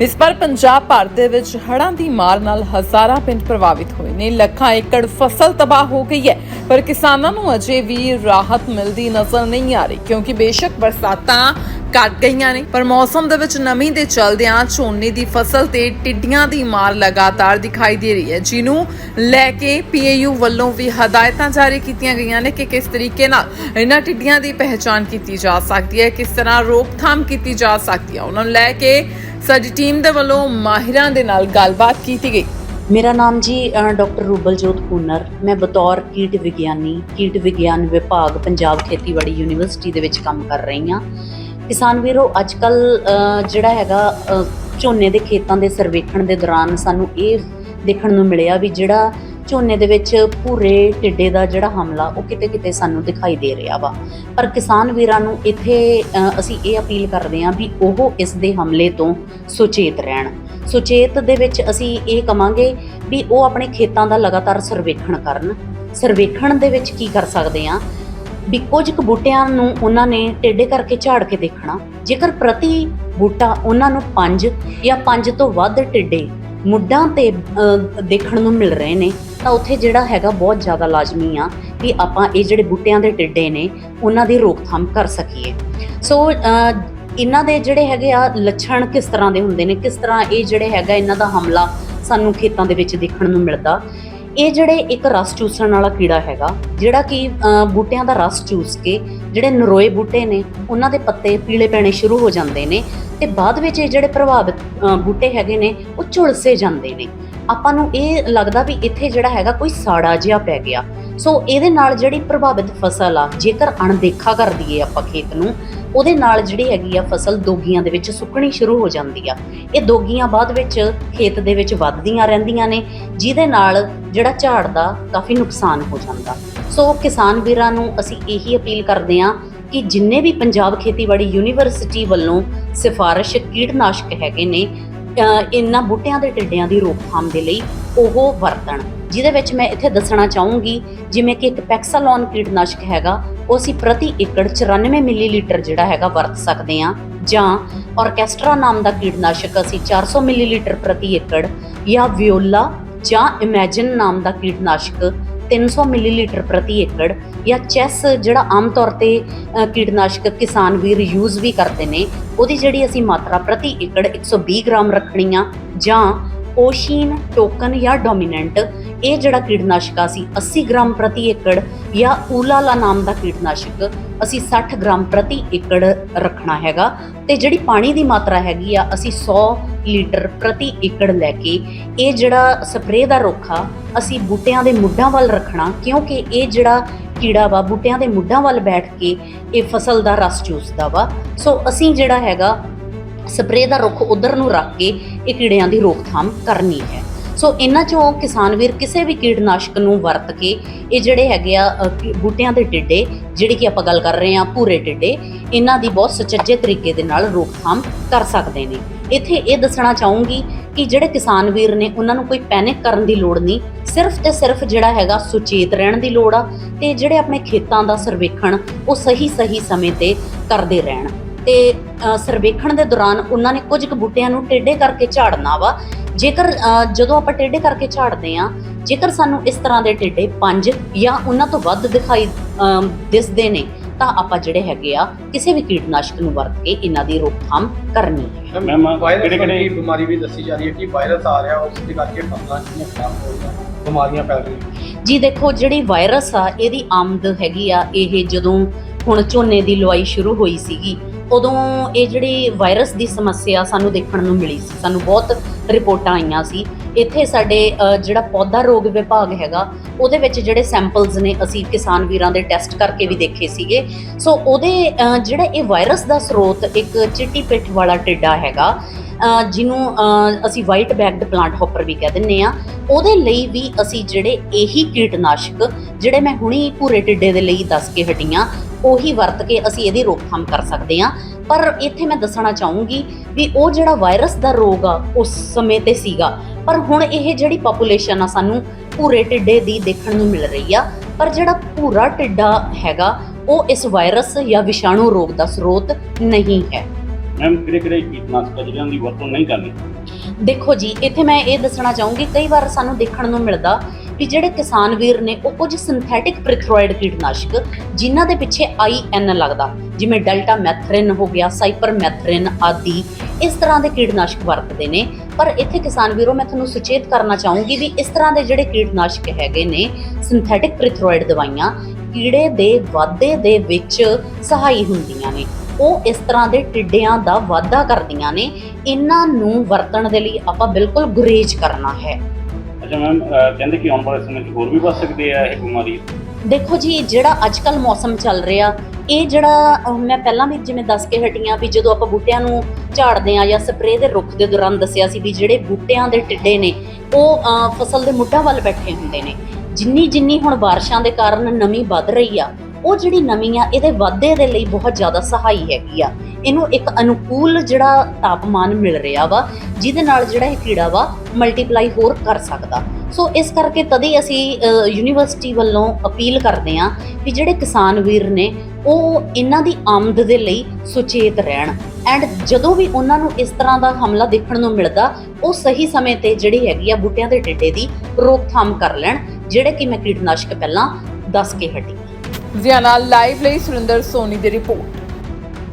ਇਸ ਪਰ ਪੰਜਾਬ ਭਰ ਦੇ ਵਿੱਚ ਹੜ੍ਹਾਂ ਦੀ ਮਾਰ ਨਾਲ ਹਜ਼ਾਰਾਂ ਪਿੰਡ ਪ੍ਰਭਾਵਿਤ ਹੋਏ ਨੇ। ਲੱਖਾਂ ਏਕੜ ਫਸਲ ਤਬਾਹ ਹੋ ਗਈ ਹੈ, ਪਰ ਕਿਸਾਨਾਂ ਨੂੰ ਅਜੇ ਵੀ ਰਾਹਤ ਮਿਲਦੀ ਨਜ਼ਰ ਨਹੀਂ ਆ ਰਹੀ, ਕਿਉਂਕਿ ਬੇਸ਼ੱਕ ਬਰਸਾਤਾਂ ਘਟ ਗਈਆਂ ਨੇ, ਪਰ ਮੌਸਮ ਦੇ ਵਿੱਚ ਨਮੀ ਦੇ ਚਲਦਿਆਂ ਝੋਨੇ ਦੀ ਫਸਲ ਤੇ ਟਿੱਡੀਆਂ ਦੀ ਮਾਰ ਲਗਾਤਾਰ ਦਿਖਾਈ ਦੇ ਰਹੀ ਹੈ, ਜਿਹਨੂੰ ਲੈ ਕੇ ਪੀਏਯੂ ਵੱਲੋਂ ਵੀ ਹਦਾਇਤਾਂ ਜਾਰੀ ਕੀਤੀਆਂ ਗਈਆਂ ਨੇ ਕਿ ਕਿਸ ਤਰੀਕੇ ਨਾਲ ਇਹਨਾਂ ਟਿੱਡੀਆਂ ਦੀ ਪਹਿਚਾਣ ਕੀਤੀ ਜਾ ਸਕਦੀ ਹੈ, ਕਿਸ ਤਰ੍ਹਾਂ ਰੋਕਥਾਮ ਕੀਤੀ ਜਾ ਸਕਦੀ ਹੈ। ਉਹਨਾਂ ਨੂੰ ਲੈ ਕੇ ਸਾਡੀ ਟੀਮ ਦੇ ਵੱਲੋਂ ਮਾਹਿਰਾਂ ਦੇ ਨਾਲ ਗੱਲਬਾਤ ਕੀਤੀ ਗਈ। ਮੇਰਾ ਨਾਮ ਜੀ ਅ, ਡਾਕਟਰ ਰੂਬਲਜੋਤ ਪੂਨਰ ਮੈਂ ਬਤੌਰ ਕੀਟ ਵਿਗਿਆਨੀ ਕੀਟ ਵਿਗਿਆਨ ਵਿਭਾਗ ਪੰਜਾਬ ਖੇਤੀਬਾੜੀ ਯੂਨੀਵਰਸਿਟੀ ਦੇ ਵਿੱਚ ਕੰਮ ਕਰ ਰਹੀ ਹਾਂ। ਕਿਸਾਨ ਵੀਰੋ ਅੱਜ ਕੱਲ ਜਿਹੜਾ ਹੈਗਾ ਝੋਨੇ ਦੇ ਖੇਤਾਂ ਦੇ ਸਰਵੇਖਣ ਦੇ ਦੌਰਾਨ ਸਾਨੂੰ ਇਹ ਦੇਖਣ ਨੂੰ ਮਿਲਿਆ ਵੀ ਜਿਹੜਾ ਝੋਨੇ ਦੇ ਵਿੱਚ ਭੂਰੇ ਟਿੱਡੇ ਦਾ ਜਿਹੜਾ ਹਮਲਾ, ਉਹ ਕਿਤੇ ਕਿਤੇ ਸਾਨੂੰ ਦਿਖਾਈ ਦੇ ਰਿਹਾ ਵਾ। ਪਰ ਕਿਸਾਨ ਵੀਰਾਂ ਨੂੰ ਇੱਥੇ ਅਸੀਂ ਇਹ ਅਪੀਲ ਕਰਦੇ ਹਾਂ ਵੀ ਉਹ ਇਸ ਦੇ ਹਮਲੇ ਤੋਂ ਸੁਚੇਤ ਰਹਿਣ। ਸੁਚੇਤ ਦੇ ਵਿੱਚ ਅਸੀਂ ਇਹ ਕਵਾਂਗੇ ਵੀ ਉਹ ਆਪਣੇ ਖੇਤਾਂ ਦਾ ਲਗਾਤਾਰ ਸਰਵੇਖਣ ਕਰਨ। ਸਰਵੇਖਣ ਦੇ ਵਿੱਚ ਕੀ ਕਰ ਸਕਦੇ ਆ ਵੀ ਕੁਝ ਕੁ ਬੂਟਿਆਂ ਨੂੰ ਉਹਨਾਂ ਨੇ ਟੇਡੇ ਕਰਕੇ ਝਾੜ ਕੇ ਦੇਖਣਾ। ਜੇਕਰ ਪ੍ਰਤੀ ਬੂਟਾ ਉਹਨਾਂ ਨੂੰ 5 ਜਾਂ 5 ਤੋਂ ਵੱਧ ਟਿੱਡੇ ਮੁੱਢਾਂ ਤੇ ਦੇਖਣ ਨੂੰ ਮਿਲ ਰਹੇ ਨੇ ਤਾਂ ਉੱਥੇ ਜਿਹੜਾ ਹੈਗਾ ਬਹੁਤ ਜ਼ਿਆਦਾ ਲਾਜ਼ਮੀ ਆ ਕਿ ਆਪਾਂ ਇਹ ਜਿਹੜੇ ਬੂਟਿਆਂ ਦੇ ਟਿੱਡੇ ਨੇ, ਉਹਨਾਂ ਦੀ ਰੋਕਥਾਮ ਕਰ ਸਕੀਏ। ਸੋ ਇਹਨਾਂ ਦੇ ਜਿਹੜੇ ਹੈਗੇ ਆ ਲੱਛਣ ਕਿਸ ਤਰ੍ਹਾਂ ਦੇ ਹੁੰਦੇ ਨੇ, ਕਿਸ ਤਰ੍ਹਾਂ ਇਹ ਜਿਹੜੇ ਹੈਗਾ ਇਹਨਾਂ ਦਾ ਹਮਲਾ ਸਾਨੂੰ ਖੇਤਾਂ ਦੇ ਵਿੱਚ ਦੇਖਣ ਨੂੰ ਮਿਲਦਾ। ਇਹ ਜਿਹੜੇ ਇੱਕ ਰਸ ਚੂਸਣ ਵਾਲਾ ਕੀੜਾ ਹੈਗਾ, ਜਿਹੜਾ ਕਿ ਬੂਟਿਆਂ ਦਾ ਰਸ ਚੂਸ ਕੇ ਜਿਹੜੇ ਨਰੋਏ ਬੂਟੇ ਨੇ, ਉਹਨਾਂ ਦੇ ਪੱਤੇ ਪੀਲੇ ਪੈਣੇ ਸ਼ੁਰੂ ਹੋ ਜਾਂਦੇ ਨੇ ਤੇ ਬਾਅਦ ਵਿੱਚ ਇਹ ਜਿਹੜੇ ਪ੍ਰਭਾਵਿਤ ਬੂਟੇ ਹੈਗੇ ਨੇ, ਉਹ ਝੁਲਸੇ ਜਾਂਦੇ ਨੇ। ਆਪਾਂ ਨੂੰ ਇਹ ਲੱਗਦਾ ਵੀ ਇੱਥੇ ਜਿਹੜਾ ਹੈਗਾ ਕੋਈ ਸਾੜਾ ਜਿਹਾ ਪੈ ਗਿਆ। ਸੋ ਇਹਦੇ ਨਾਲ ਜਿਹੜੀ ਪ੍ਰਭਾਵਿਤ ਫਸਲ ਆ, ਜੇਕਰ ਅਣਦੇਖਾ ਕਰ ਦਈਏ ਆਪਾਂ ਖੇਤ ਨੂੰ, ਉਹਦੇ ਨਾਲ ਜਿਹੜੀ ਹੈਗੀ ਆ ਫਸਲ ਦੋਗੀਆਂ ਦੇ ਵਿੱਚ ਸੁੱਕਣੀ ਸ਼ੁਰੂ ਹੋ ਜਾਂਦੀ ਆ। ਇਹ ਦੋਗੀਆਂ ਬਾਅਦ ਵਿੱਚ ਖੇਤ ਦੇ ਵਿੱਚ ਵੱਧਦੀਆਂ ਰਹਿੰਦੀਆਂ ਨੇ, ਜਿਹਦੇ ਨਾਲ ਜਿਹੜਾ ਝਾੜ ਦਾ ਕਾਫੀ ਨੁਕਸਾਨ ਹੋ ਜਾਂਦਾ। ਸੋ ਕਿਸਾਨ ਵੀਰਾਂ ਨੂੰ ਅਸੀਂ ਇਹੀ ਅਪੀਲ ਕਰਦੇ ਹਾਂ ਕਿ ਜਿੰਨੇ ਵੀ ਪੰਜਾਬ ਖੇਤੀਬਾੜੀ ਯੂਨੀਵਰਸਿਟੀ ਵੱਲੋਂ ਸਿਫਾਰਿਸ਼ ਕੀਟਨਾਸ਼ਕ ਹੈਗੇ ਨੇ ਇਹਨਾਂ ਬੂਟਿਆਂ ਦੇ ਟਿੱਡਿਆਂ ਦੀ ਰੋਕਥਾਮ ਦੇ ਲਈ ਉਹ ਵਰਤਣ। ਜਿਹਦੇ ਵਿੱਚ ਮੈਂ ਇੱਥੇ ਦੱਸਣਾ ਚਾਹੂੰਗੀ, ਜਿਵੇਂ ਕਿ ਇੱਕ ਪੈਕਸਾਲੋਨ ਕੀਟਨਾਸ਼ਕ ਹੈਗਾ, ਉਹ ਅਸੀਂ ਪ੍ਰਤੀ ਏਕੜ 94 ਮਿਲੀਲੀਟਰ ਜਿਹੜਾ ਹੈਗਾ ਵਰਤ ਸਕਦੇ ਹਾਂ, ਜਾਂ ਆਰਕੈਸਟਰਾ ਨਾਮ ਦਾ ਕੀਟਨਾਸ਼ਕ ਅਸੀਂ 400 ਮਿਲੀਲੀਟਰ ਪ੍ਰਤੀ ਏਕੜ, ਜਾਂ ਵਿਓਲਾ, ਜਾਂ ਇਮੇਜਿਨ ਨਾਮ ਦਾ ਕੀਟਨਾਸ਼ਕ 300 ਮਿਲੀਲੀਟਰ ਪ੍ਰਤੀ ਏਕੜ ਜਾਂ ਚੈਸ ਜਿਹੜਾ ਆਮ ਤੌਰ ਤੇ ਕੀਟਨਾਸ਼ਕ ਕਿਸਾਨ ਵੀਰ ਯੂਜ਼ ਵੀ ਕਰਦੇ ਨੇ, ਉਹਦੀ ਜਿਹੜੀ ਅਸੀਂ ਮਾਤਰਾ ਪ੍ਰਤੀ ਏਕੜ 120 ਗ੍ਰਾਮ ਰੱਖਣੀ ਆ ਜਾਂ ਓਸ਼ੀਨ ਟੋਕਨ ਜਾਂ ਡੋਮੀਨੈਂਟ, ਇਹ ਜਿਹੜਾ ਕੀਟਨਾਸ਼ਕ ਆ ਅਸੀਂ 80 ਗ੍ਰਾਮ ਪ੍ਰਤੀ ਏਕੜ ਜਾਂ ਊਲਾਲਾ ਨਾਮ ਦਾ ਕੀਟਨਾਸ਼ਕ, ਅਸੀਂ 60 ਗ੍ਰਾਮ ਪ੍ਰਤੀ ਏਕੜ ਰੱਖਣਾ ਹੈਗਾ ਤੇ ਜਿਹੜੀ ਪਾਣੀ ਦੀ ਮਾਤਰਾ ਹੈਗੀ ਆ, ਅਸੀਂ 100 ਲੀਟਰ ਪ੍ਰਤੀ ਏਕੜ ਲੈ ਕੇ ਇਹ ਜਿਹੜਾ ਸਪਰੇਅ ਦਾ ਰੁੱਖ ਆ, ਅਸੀਂ ਬੂਟਿਆਂ ਦੇ ਮੁੱਢਾਂ ਵੱਲ ਰੱਖਣਾ, ਕਿਉਂਕਿ ਇਹ ਜਿਹੜਾ ਕੀੜਾ ਵਾ, ਬੂਟਿਆਂ ਦੇ ਮੁੱਢਾਂ ਵੱਲ ਬੈਠ ਕੇ ਇਹ ਫਸਲ ਦਾ ਰਸ ਚੂਸਦਾ ਵਾ। ਸੋ ਅਸੀਂ ਜਿਹੜਾ ਹੈਗਾ ਸਪਰੇਅ ਦਾ ਰੁੱਖ ਉਧਰ ਨੂੰ ਰੱਖ ਕੇ ਇਹ ਕੀੜਿਆਂ ਦੀ ਰੋਕਥਾਮ ਕਰਨੀ ਹੈ। ਸੋ ਇਹਨਾਂ ਚੋਂ ਕਿਸਾਨ ਵੀਰ ਕਿਸੇ ਵੀ ਕੀਟਨਾਸ਼ਕ ਨੂੰ ਵਰਤ ਕੇ ਇਹ ਜਿਹੜੇ ਹੈਗੇ ਆ ਬੂਟਿਆਂ ਦੇ ਟਿੱਡੇ ਜਿਹੜੀ ਕਿ ਆਪਾਂ ਗੱਲ ਕਰ ਰਹੇ ਆ ਭੂਰੇ ਟਿੱਡੇ ਇਹਨਾਂ ਦੀ ਬਹੁਤ ਸੁਚੱਜੇ ਤਰੀਕੇ ਦੇ ਨਾਲ ਰੋਕਥਾਮ ਕਰ ਸਕਦੇ ਨੇ। ਇੱਥੇ ਇਹ ਦੱਸਣਾ ਚਾਹੂੰਗੀ ਕਿ ਜਿਹੜੇ ਕਿਸਾਨ ਵੀਰ ਨੇ ਉਹਨਾਂ ਨੂੰ ਕੋਈ ਪੈਨਿਕ ਕਰਨ ਦੀ ਲੋੜ ਨਹੀਂ, ਸਿਰਫ ਤੇ ਸਿਰਫ ਜਿਹੜਾ ਹੈਗਾ ਸੁਚੇਤ ਰਹਿਣ ਦੀ ਲੋੜ ਆ ਤੇ ਜਿਹੜੇ ਆਪਣੇ ਖੇਤਾਂ ਦਾ ਸਰਵੇਖਣ ਉਹ ਸਹੀ ਸਹੀ ਸਮੇਂ ਤੇ ਕਰਦੇ ਰਹਿਣ। ਤੇ ਸਰਵੇਖਣ ਦੇ ਦੌਰਾਨ ਉਹਨਾਂ ਨੇ ਕੁਝ ਕੁ ਬੂਟਿਆਂ ਨੂੰ ਟੇਢੇ ਕਰਕੇ ਝਾੜਨਾ ਵਾ। ਜੇਕਰ ਜਦੋਂ ਆਪਾਂ ਟੇਢੇ ਕਰਕੇ ਝਾੜਦੇ ਆ ਜੇਕਰ ਸਾਨੂੰ ਇਸ ਤਰ੍ਹਾਂ ਦੇ ਟੇਢੇ ਪੰਜ ਜਾਂ ਉਹਨਾਂ ਤੋਂ ਵੱਧ ਦਿਖਾਈ ਦਿਸਦੇ ਨੇ ਤਾਂ ਆਪਾਂ ਜਿਹੜੇ ਹੈਗੇ ਆ ਕਿਸੇ ਵੀ ਕੀਟਨਾਸ਼ਕ ਨੂੰ ਵਰਤ ਕੇ ਇਹਨਾਂ ਦੀ ਰੋਕਥਾਮ ਕਰਨੀ ਹੈ। ਮੈਮ, ਵਾਇਰਸ ਕਿਹੜੇ- ਕਿਹੜੇ- ਦੀ ਬਿਮਾਰੀ ਵੀ ਦੱਸੀ ਜਾ ਰਹੀ ਹੈ ਕਿ ਵਾਇਰਸ ਆ ਰਿਹਾ ਉਸ ਦੇ ਕਰਕੇ ਫਸਲਾਂ ਜਿਹੜੀਆਂ ਖਰਾਬ ਹੋ ਰਹੀਆਂ ਬਿਮਾਰੀਆਂ ਫੈਲ ਰਹੀਆਂ ਜੀ ਦੇਖੋ ਜਿਹੜੀ ਵਾਇਰਸ ਆ ਇਹਦੀ ਆਮਦ ਹੈਗੀ ਆ ਇਹ ਜਦੋਂ ਹੁਣ ਝੋਨੇ ਦੀ ਲੁਆਈ ਸ਼ੁਰੂ ਹੋਈ ਸੀਗੀ ਉਦੋਂ ਇਹ ਜਿਹੜੀ ਵਾਇਰਸ ਦੀ ਸਮੱਸਿਆ ਸਾਨੂੰ ਦੇਖਣ ਨੂੰ ਮਿਲੀ ਸੀ, ਸਾਨੂੰ ਬਹੁਤ ਰਿਪੋਰਟਾਂ ਆਈਆਂ ਸੀ। ਇੱਥੇ ਸਾਡੇ ਜਿਹੜਾ ਪੌਦਾ ਰੋਗ ਵਿਭਾਗ ਹੈਗਾ, ਉਹਦੇ ਵਿੱਚ ਜਿਹੜੇ ਸੈਂਪਲਸ ਨੇ, ਅਸੀਂ ਕਿਸਾਨ ਵੀਰਾਂ ਦੇ ਟੈਸਟ ਕਰਕੇ ਵੀ ਦੇਖੇ ਸੀਗੇ। ਸੋ ਉਹਦੇ ਜਿਹੜਾ ਇਹ ਵਾਇਰਸ ਦਾ ਸਰੋਤ ਇੱਕ ਚਿੱਟੀ ਪਿੱਠ ਵਾਲਾ ਟਿੱਡਾ ਹੈਗਾ ਜਿਹਨੂੰ ਅਸੀਂ ਵਾਈਟ ਬੈਗਡ ਪਲਾਂਟ ਹੌਪਰ ਵੀ ਕਹਿ ਦਿੰਨੇ ਆ ਉਹਦੇ ਲਈ ਵੀ ਅਸੀਂ ਜਿਹੜੇ ਇਹੀ ਕੀਟਨਾਸ਼ਕ, ਜਿਹੜੇ ਮੈਂ ਹੁਣੀ ਭੂਰੇ ਟਿੱਡੇ ਦੇ ਲਈ ਦੱਸ ਕੇ ਹਟੀਆਂ ਉਹੀ ਵਰਤ ਕੇ ਅਸੀਂ ਇਹਦੀ ਰੋਕਥਾਮ ਕਰ ਸਕਦੇ ਆ ਪਰ ਇੱਥੇ ਮੈਂ ਦੱਸਣਾ ਚਾਹੂੰਗੀ ਵੀ ਉਹ ਜਿਹੜਾ ਵਾਇਰਸ ਦਾ ਰੋਗ ਆ, ਉਸ ਸਮੇਂ ਤੇ ਸੀਗਾ। ਪਰ ਹੁਣ ਇਹ ਜਿਹੜੀ ਪੋਪੂਲੇਸ਼ਨ ਆ ਸਾਨੂੰ ਭੂਰੇ ਟਿੱਡੇ ਦੀ ਦੇਖਣ ਨੂੰ ਮਿਲ ਰਹੀ ਆ। ਪਰ ਜਿਹੜਾ ਭੂਰਾ ਟਿੱਡਾ ਹੈਗਾ, ਉਹ ਇਸ ਵਾਇਰਸ ਜਾਂ ਵਿਸ਼ਾਣੂ ਰੋਗ ਦਾ ਸਰੋਤ ਨਹੀਂ ਹੈ। ਮੈਮ ਕਿਹੜੇ ਕਿਹੜੇ ਕੀਟਨਾਸ਼ਕ ਆ ਜਿਹੜਿਆਂ ਦੀ ਵਰਤੋਂ ਨਹੀਂ ਕਰਨੀ? ਦੇਖੋ ਜੀ, ਇੱਥੇ ਮੈਂ ਇਹ ਦੱਸਣਾ ਚਾਹੂੰਗੀ, ਕਈ ਵਾਰ ਸਾਨੂੰ ਦੇਖਣ ਨੂੰ ਮਿਲਦਾ ਵੀ ਜਿਹੜੇ ਕਿਸਾਨ ਵੀਰ ਨੇ, ਉਹ ਕੁਝ ਸਿੰਥੈਟਿਕ ਪ੍ਰਿਥਰੋਇਡ ਕੀਟਨਾਸ਼ਕ, ਜਿਨ੍ਹਾਂ ਦੇ ਪਿੱਛੇ ਆਈਐਨ ਲੱਗਦਾ। ਜਿਵੇਂ ਡੈਲਟਾ ਮੈਥਰਿਨ ਹੋ ਗਿਆ, ਸਾਈਪਰ ਮੈਥਰਿਨ ਆਦਿ, ਇਸ ਤਰ੍ਹਾਂ ਦੇ ਕੀਟਨਾਸ਼ਕ ਵਰਤਦੇ ਨੇ। ਪਰ ਇੱਥੇ ਕਿਸਾਨ ਵੀਰੋ, ਮੈਂ ਤੁਹਾਨੂੰ ਸੁਚੇਤ ਕਰਨਾ ਚਾਹੂੰਗੀ ਵੀ ਇਸ ਤਰ੍ਹਾਂ ਦੇ ਜਿਹੜੇ ਕੀਟਨਾਸ਼ਕ ਹੈਗੇ ਨੇ ਸਿੰਥੈਟਿਕ ਪ੍ਰਿਥਰੋਇਡ ਦਵਾਈਆਂ ਕੀੜੇ ਦੇ ਵਾਧੇ ਦੇ ਵਿੱਚ ਸਹਾਈ ਹੁੰਦੀਆਂ ਨੇ। ਉਹ ਇਸ ਤਰ੍ਹਾਂ ਦੇ ਟਿੱਡਿਆਂ ਦਾ ਵਾਧਾ ਕਰਦੀਆਂ ਨੇ। ਇਹਨਾਂ ਨੂੰ ਵਰਤਣ ਦੇ ਲਈ ਆਪਾਂ ਬਿਲਕੁਲ ਗੁਰੇਜ਼ ਕਰਨਾ ਹੈ। ਅੱਛਾ ਮੈਮ ਕਹਿੰਦੇ ਕਿ ਆਉਣ ਵਾਲੇ ਸਮੇਂ 'ਚ ਹੋਰ ਵੀ ਵੱਧ ਸਕਦੇ ਆ ਇਹ ਬਿਮਾਰੀ? ਦੇਖੋ ਜੀ ਜਿਹੜਾ ਅੱਜ ਕੱਲ ਮੌਸਮ ਚੱਲ ਰਿਹਾ ਇਹ ਜਿਹੜਾ ਮੈਂ ਪਹਿਲਾਂ ਵੀ ਜਿਵੇਂ ਦੱਸ ਕੇ ਹਟੀਆਂ ਵੀ ਜਦੋਂ ਆਪਾਂ ਬੂਟਿਆਂ ਨੂੰ ਝਾੜਦੇ ਆ ਜਾਂ ਸਪਰੇਅ ਦੇ ਰੁੱਖ ਦੇ ਦੌਰਾਨ ਦੱਸਿਆ ਸੀ ਵੀ ਜਿਹੜੇ ਬੂਟਿਆਂ ਦੇ ਟਿੱਡੇ ਨੇ ਉਹ ਫਸਲ ਦੇ ਮੁੱਢਾਂ ਵੱਲ ਬੈਠੇ ਹੁੰਦੇ ਨੇ। ਜਿੰਨੀ ਜਿੰਨੀ ਹੁਣ ਬਾਰਿਸ਼ਾਂ ਦੇ ਕਾਰਨ ਨਮੀ ਵੱਧ ਰਹੀ ਆ, ਉਹ ਜਿਹੜੀ ਨਮੀ ਆ, ਇਹਦੇ ਵਾਧੇ ਦੇ ਲਈ ਬਹੁਤ ਜ਼ਿਆਦਾ ਸਹਾਈ ਹੈਗੀ ਆ। ਇਹਨੂੰ ਇੱਕ ਅਨੁਕੂਲ ਜਿਹੜਾ ਤਾਪਮਾਨ ਮਿਲ ਰਿਹਾ ਵਾ, ਜਿਹਦੇ ਨਾਲ ਜਿਹੜਾ ਇਹ ਕੀੜਾ ਵਾ ਮਲਟੀਪਲਾਈ ਹੋਰ ਕਰ ਸਕਦਾ। ਸੋ ਇਸ ਕਰਕੇ ਤਦੇ ਅਸੀਂ ਯੂਨੀਵਰਸਿਟੀ ਵੱਲੋਂ ਅਪੀਲ ਕਰਦੇ ਹਾਂ ਵੀ ਜਿਹੜੇ ਕਿਸਾਨ ਵੀਰ ਨੇ, ਉਹ ਇਹਨਾਂ ਦੀ ਆਮਦ ਦੇ ਲਈ ਸੁਚੇਤ ਰਹਿਣ। ਐਂਡ ਜਦੋਂ ਵੀ ਉਹਨਾਂ ਨੂੰ ਇਸ ਤਰ੍ਹਾਂ ਦਾ ਹਮਲਾ ਦੇਖਣ ਨੂੰ ਮਿਲਦਾ, ਉਹ ਸਹੀ ਸਮੇਂ ਤੇ ਜਿਹੜੀ ਹੈਗੀ ਆ ਬੂਟਿਆਂ ਦੇ ਟਿੱਡੇ ਦੀ ਰੋਕਥਾਮ ਕਰ ਲੈਣ। ਜਿਹੜੇ ਕਿ ਮੈਂ ਕੀਟਨਾਸ਼ਕ ਪਹਿਲਾਂ ਦੱਸ ਕੇ ਹਟੀ। ਲੁਧਿਆਣਾ ਲਾਈਵ ਲਈ ਸੁਰਿੰਦਰ ਸੋਨੀ ਦੀ ਰਿਪੋਰਟ।